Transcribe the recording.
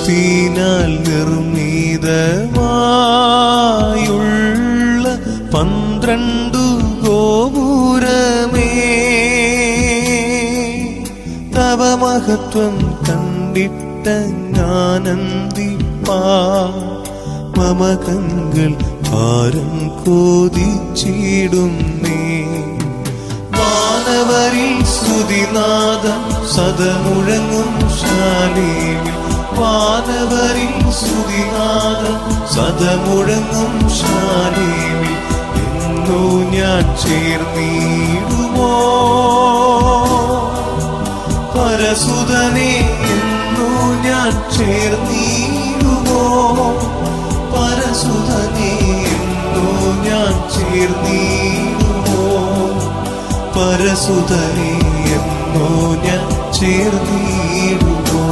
മുത്തിനാൽ നിർമ്മിതമായുള്ള പന്ത്രണ്ടു ഗോപുരമേ. തവ മഹത്വം കണ്ടിട്ട ഞാനന്ദിപ്പാ മമകങ്ങൾ ഭാരം കോതിച്ചിടുന്നേ. മാനവരിൽ സ്തുതിനാദം സദമുഴങ്ങും ശാലേവിൽ വാനവരിൽ സുതിനാഥ സതമുഴങ്ങും ശാലേവി എന്നു ഞാൻ ചേർന്നിടുമോ? പരസുതനെ എന്നു ഞാൻ ചേർന്നിടുമോ? പരസുതനെ എന്നു ഞാൻ ചേർന്നിടുമോ? പരസുതനെ എന്നോ ഞാൻ ചേർന്നിടുമോ?